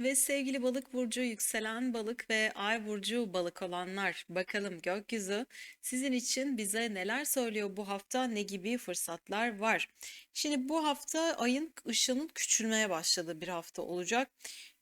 Ve sevgili balık burcu, yükselen balık ve ay burcu balık olanlar, bakalım gökyüzü sizin için bize neler söylüyor bu hafta, ne gibi fırsatlar var? Şimdi bu hafta ayın ışığının küçülmeye başladığı bir hafta olacak.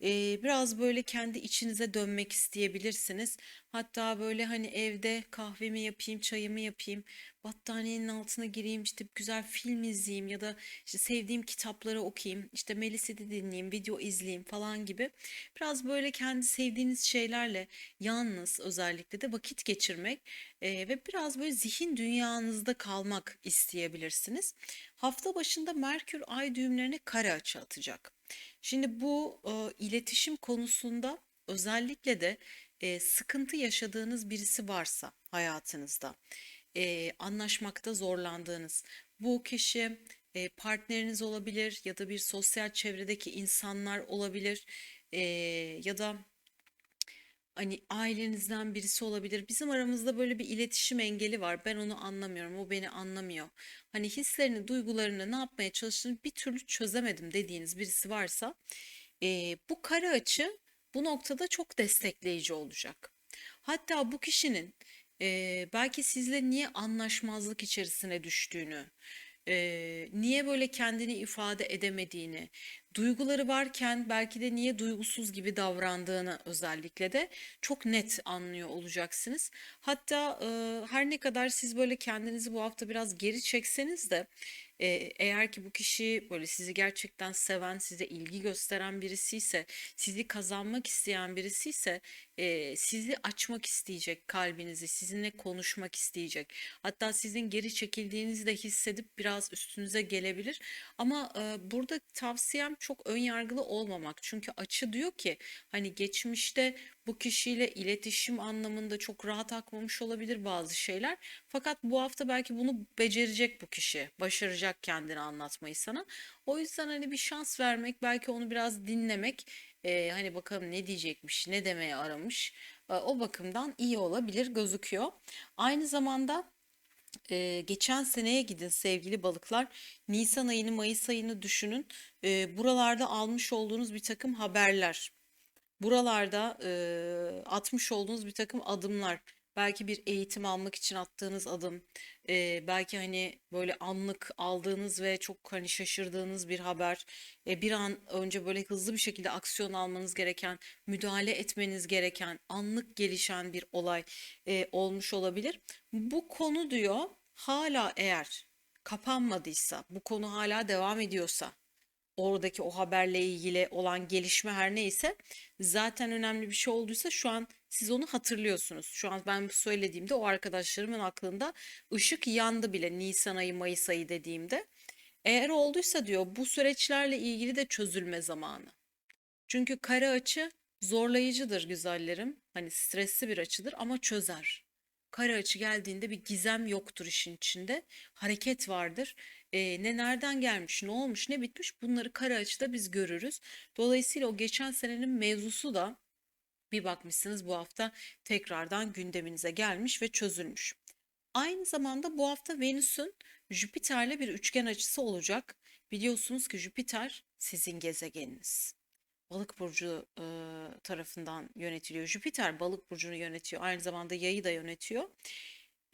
Ee, biraz böyle kendi içinize dönmek isteyebilirsiniz. Hatta böyle hani evde kahvemi yapayım, çayımı yapayım, battaniyenin altına gireyim, işte güzel film izleyeyim ya da işte sevdiğim kitapları okuyayım, işte Melis'i dinleyeyim, video izleyeyim falan gibi. Biraz böyle kendi sevdiğiniz şeylerle yalnız özellikle de vakit geçirmek e, ve biraz böyle zihin dünyanızda kalmak isteyebilirsiniz. Hafta başında Merkür Ay düğümlerine kare açı atacak. Şimdi bu e, iletişim konusunda özellikle de e, sıkıntı yaşadığınız birisi varsa hayatınızda, e, anlaşmakta zorlandığınız, bu kişi e, partneriniz olabilir ya da bir sosyal çevredeki insanlar olabilir e, ya da Hani ailenizden birisi olabilir. Bizim aramızda böyle bir iletişim engeli var. Ben onu anlamıyorum, o beni anlamıyor. Hani hislerini, duygularını ne yapmaya çalıştığını bir türlü çözemedim dediğiniz birisi varsa, eee, bu kare açı bu noktada çok destekleyici olacak. Hatta bu kişinin eee, belki sizle niye anlaşmazlık içerisine düştüğünü, eee, niye böyle kendini ifade edemediğini, duyguları varken belki de niye duygusuz gibi davrandığını özellikle de çok net anlıyor olacaksınız. Hatta e, her ne kadar siz böyle kendinizi bu hafta biraz geri çekseniz de e, eğer ki bu kişi böyle sizi gerçekten seven, size ilgi gösteren birisi ise, sizi kazanmak isteyen birisi ise e, sizi açmak isteyecek kalbinizi, sizinle konuşmak isteyecek. Hatta sizin geri çekildiğinizi de hissedip biraz üstünüze gelebilir. Ama e, burada tavsiyem çok ön yargılı olmamak. Çünkü açı diyor ki hani geçmişte bu kişiyle iletişim anlamında çok rahat akmamış olabilir bazı şeyler. Fakat bu hafta belki bunu becerecek bu kişi. Başaracak kendini anlatmayı sana. O yüzden hani bir şans vermek, belki onu biraz dinlemek, e, hani bakalım ne diyecekmiş, ne demeye aramış. E, o bakımdan iyi olabilir gözüküyor. Aynı zamanda ee, geçen seneye gidin sevgili balıklar. Nisan ayını, Mayıs ayını düşünün. Ee, buralarda almış olduğunuz bir takım haberler. Buralarda e, atmış olduğunuz bir takım adımlar. Belki bir eğitim almak için attığınız adım. e, belki hani böyle anlık aldığınız ve çok hani şaşırdığınız bir haber. E, bir an önce böyle hızlı bir şekilde aksiyon almanız gereken, müdahale etmeniz gereken, anlık gelişen bir olay e, olmuş olabilir. Bu konu diyor hala eğer kapanmadıysa, bu konu hala devam ediyorsa oradaki o haberle ilgili olan gelişme her neyse zaten önemli bir şey olduysa şu an siz onu hatırlıyorsunuz. Şu an ben söylediğimde o arkadaşlarımın aklında ışık yandı bile Nisan ayı Mayıs ayı dediğimde. Eğer olduysa diyor bu süreçlerle ilgili de çözülme zamanı. Çünkü kare açı zorlayıcıdır güzellerim. Hani stresli bir açıdır ama çözer. Kare açı geldiğinde bir gizem yoktur işin içinde. Hareket vardır. Ee, ne nereden gelmiş, ne olmuş, ne bitmiş bunları kare açıda biz görürüz. Dolayısıyla o geçen senenin mevzusu da bir bakmışsınız bu hafta tekrardan gündeminize gelmiş ve çözülmüş. Aynı zamanda bu hafta Venüs'ün Jüpiter'le bir üçgen açısı olacak. Biliyorsunuz ki Jüpiter sizin gezegeniniz. Balık burcu e, tarafından yönetiliyor. Jüpiter balık burcunu yönetiyor. Aynı zamanda yayı da yönetiyor.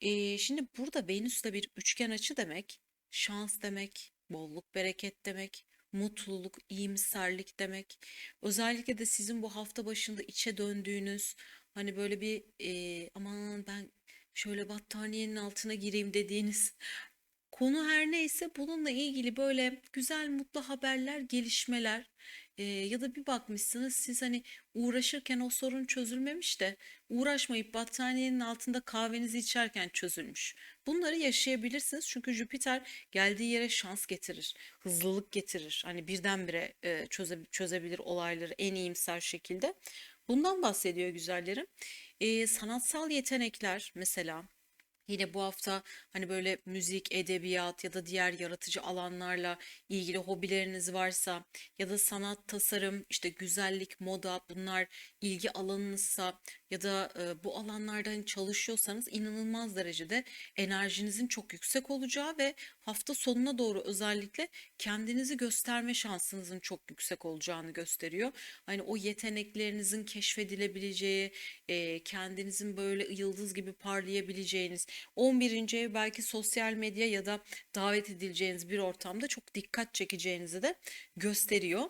E, şimdi burada Venüs'le bir üçgen açı demek, şans demek, bolluk bereket demek, mutluluk, iyimserlik demek. Özellikle de sizin bu hafta başında içe döndüğünüz, hani böyle bir e, aman ben şöyle battaniyenin altına gireyim dediğiniz Konu her neyse bununla ilgili böyle güzel mutlu haberler, gelişmeler eee, ya da bir bakmışsınız siz hani uğraşırken o sorun çözülmemiş de uğraşmayıp battaniyenin altında kahvenizi içerken çözülmüş. Bunları yaşayabilirsiniz çünkü Jüpiter geldiği yere şans getirir, hızlılık getirir. Hani birdenbire eee, çöze, çözebilir olayları en iyimser şekilde. Bundan bahsediyor güzellerim. Eee, sanatsal yetenekler mesela Yine bu hafta hani böyle müzik, edebiyat ya da diğer yaratıcı alanlarla ilgili hobileriniz varsa ya da sanat, tasarım, işte güzellik, moda bunlar ilgi alanınızsa ya da e, bu alanlarda hani çalışıyorsanız inanılmaz derecede enerjinizin çok yüksek olacağı ve hafta sonuna doğru özellikle kendinizi gösterme şansınızın çok yüksek olacağını gösteriyor. Hani o yeteneklerinizin keşfedilebileceği, e, kendinizin böyle yıldız gibi parlayabileceğiniz 11. ev belki sosyal medya ya da davet edileceğiniz bir ortamda çok dikkat çekeceğinizi de gösteriyor.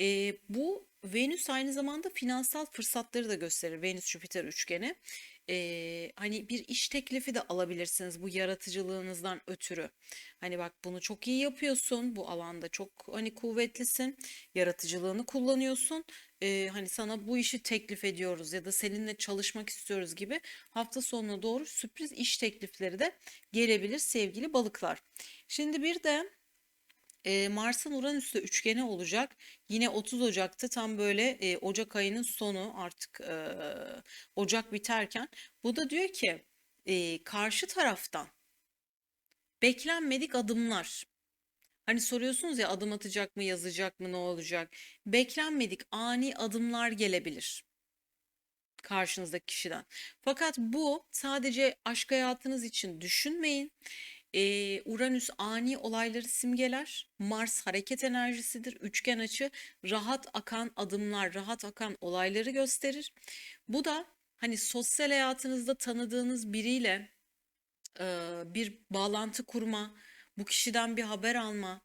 Ee, bu Venüs aynı zamanda finansal fırsatları da gösterir. Venüs-Jüpiter üçgeni. Ee, hani bir iş teklifi de alabilirsiniz bu yaratıcılığınızdan ötürü. Hani bak bunu çok iyi yapıyorsun, bu alanda çok hani kuvvetlisin, yaratıcılığını kullanıyorsun. Ee, hani sana bu işi teklif ediyoruz ya da seninle çalışmak istiyoruz gibi hafta sonuna doğru sürpriz iş teklifleri de gelebilir sevgili balıklar. Şimdi bir de e, Mars'ın Uranüs'te üçgeni olacak. Yine 30 Ocak'ta tam böyle e, Ocak ayının sonu artık e, Ocak biterken. Bu da diyor ki e, karşı taraftan beklenmedik adımlar. Hani soruyorsunuz ya adım atacak mı, yazacak mı, ne olacak? Beklenmedik ani adımlar gelebilir karşınızdaki kişiden. Fakat bu sadece aşk hayatınız için düşünmeyin. Ee, Uranüs ani olayları simgeler. Mars hareket enerjisidir. Üçgen açı rahat akan adımlar, rahat akan olayları gösterir. Bu da hani sosyal hayatınızda tanıdığınız biriyle e, bir bağlantı kurma, bu kişiden bir haber alma,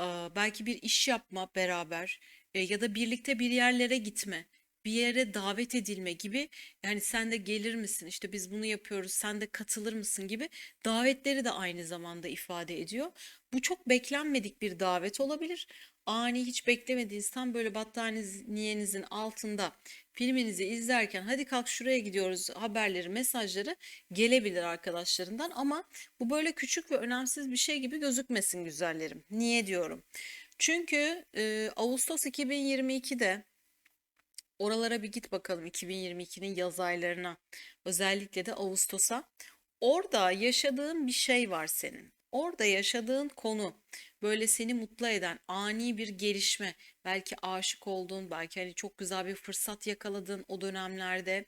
e, belki bir iş yapma beraber e, ya da birlikte bir yerlere gitme bir yere davet edilme gibi yani sen de gelir misin işte biz bunu yapıyoruz sen de katılır mısın gibi davetleri de aynı zamanda ifade ediyor. Bu çok beklenmedik bir davet olabilir. Ani hiç beklemediğiniz tam böyle battaniyenizin altında filminizi izlerken hadi kalk şuraya gidiyoruz haberleri mesajları gelebilir arkadaşlarından ama bu böyle küçük ve önemsiz bir şey gibi gözükmesin güzellerim. Niye diyorum? Çünkü e, Ağustos 2022'de Oralara bir git bakalım 2022'nin yaz aylarına. Özellikle de Ağustos'a. Orada yaşadığın bir şey var senin. Orada yaşadığın konu böyle seni mutlu eden ani bir gelişme, belki aşık olduğun, belki hani çok güzel bir fırsat yakaladığın o dönemlerde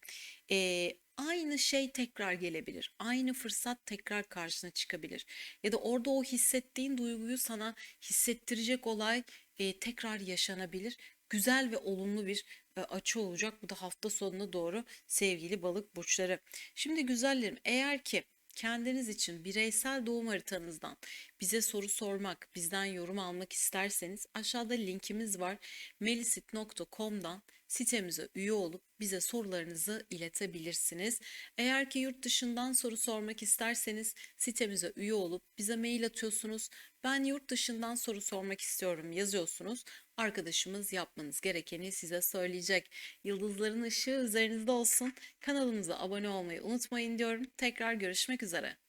eee, aynı şey tekrar gelebilir. Aynı fırsat tekrar karşına çıkabilir. Ya da orada o hissettiğin duyguyu sana hissettirecek olay eee, tekrar yaşanabilir güzel ve olumlu bir e, açı olacak. Bu da hafta sonuna doğru sevgili balık burçları. Şimdi güzellerim eğer ki kendiniz için bireysel doğum haritanızdan bize soru sormak, bizden yorum almak isterseniz aşağıda linkimiz var. melisit.com'dan sitemize üye olup bize sorularınızı iletebilirsiniz. Eğer ki yurt dışından soru sormak isterseniz sitemize üye olup bize mail atıyorsunuz. Ben yurt dışından soru sormak istiyorum yazıyorsunuz. Arkadaşımız yapmanız gerekeni size söyleyecek. Yıldızların ışığı üzerinizde olsun. Kanalımıza abone olmayı unutmayın diyorum. Tekrar görüşmek üzere.